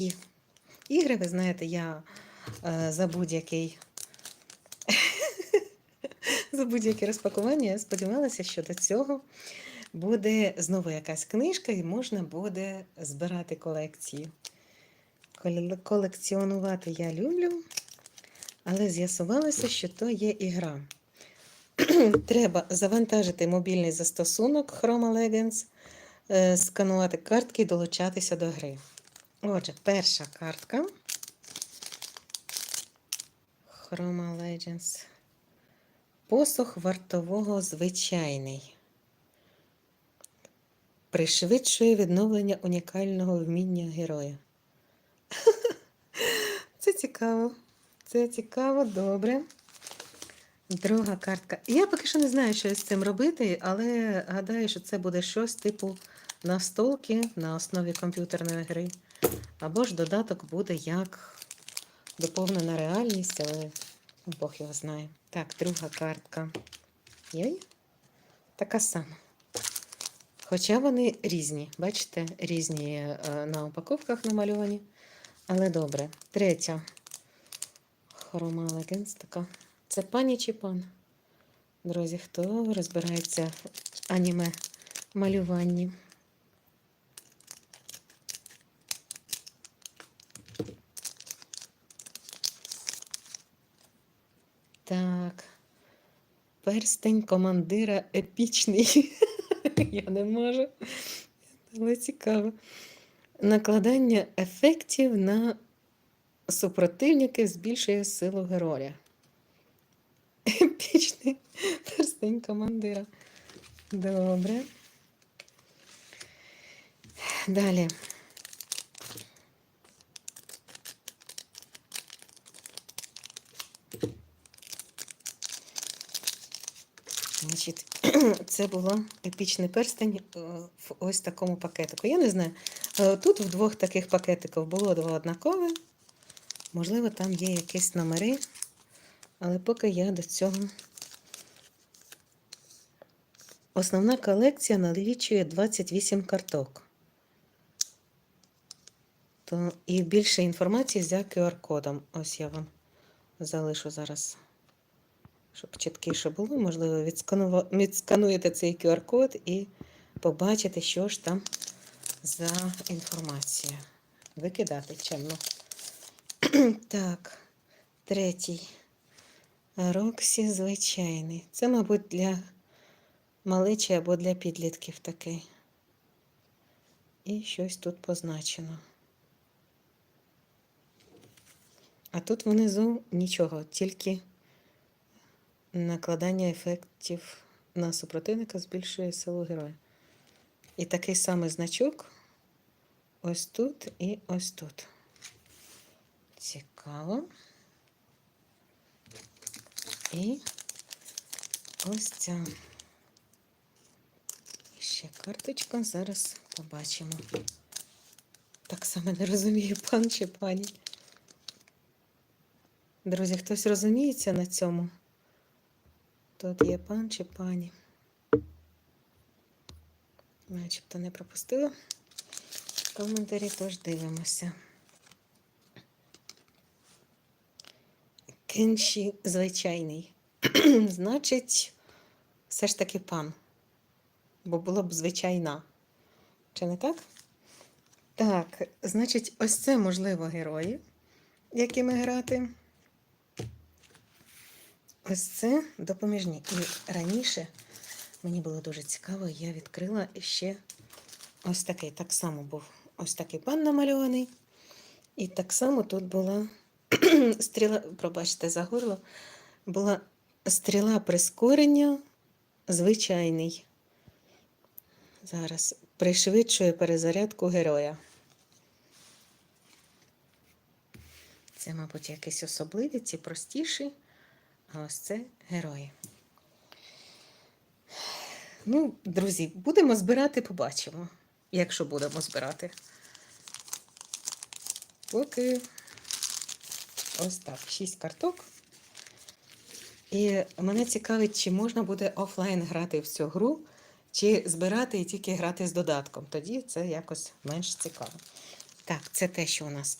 І ігри, ви знаєте, я е, за будь-який за будь-яке розпакування я сподівалася, що до цього буде знову якась книжка і можна буде збирати колекції. Колекціонувати я люблю, але з'ясувалося, що то є ігра. Треба завантажити мобільний застосунок Chroma Legends, е, сканувати картки і долучатися до гри. Отже, перша картка. Chroma Legends. Посох вартового звичайний. Пришвидшує відновлення унікального вміння героя. Це цікаво. Це цікаво, добре. Друга картка. Я поки що не знаю, що з цим робити, але гадаю, що це буде щось типу настолки на основі комп'ютерної гри. Або ж додаток буде як доповнена реальність, але Бог його знає. Так, друга картка. Йой. Така сама. Хоча вони різні, бачите, різні е, на упаковках намальовані. Але добре. Третя. Хрома Legends така. Це пані чи пан? Друзі, хто розбирається в аніме малюванні? Так. Перстень командира епічний. Я не можу. Але цікаво. Накладання ефектів на супротивників збільшує силу героя. Епічний перстень командира. Добре. Далі. Значить, це було епічний перстень е, в ось такому пакетику. Я не знаю. е, Тут в двох таких пакетиках було два однакові. Можливо, там є якісь номери, але поки я до цього. Основна колекція налічує 28 карток. То і більше інформації за QR-кодом. Ось я вам залишу зараз щоб чіткіше було, можливо, відскануєте цей QR-код і побачите, що ж там за інформація. Викидати чемно. так, третій. Роксі звичайний. Це, мабуть, для маличі або для підлітків такий. І щось тут позначено. А тут внизу нічого, тільки накладання ефектів на супротивника збільшує силу героя. І такий самий значок ось тут і ось тут. Цікаво. І ось ця. Ще карточка. Зараз побачимо. Так само не розумію, пан чи пані. Друзі, хтось розуміється на цьому? Тут є пан чи пані. Начебто не пропустила. Коментарі теж дивимося. Кенші звичайний. Значить, все ж таки пан. Бо було б звичайна. Чи не так? Так, значить, ось це, можливо, герої, якими грати. Ось це допоміжні. І раніше мені було дуже цікаво, я відкрила ще ось такий. Так само був ось такий пан намальований. І так само тут була стріла, пробачте, за горло, була стріла прискорення звичайний. Зараз пришвидшує перезарядку героя. Це, мабуть, якісь особливі, ці простіші. А ось це герої. Ну, друзі, будемо збирати, побачимо, якщо будемо збирати. Поки ось так, 6 карток. І мене цікавить, чи можна буде офлайн грати в цю гру, чи збирати і тільки грати з додатком. Тоді це якось менш цікаво. Так, це те, що у нас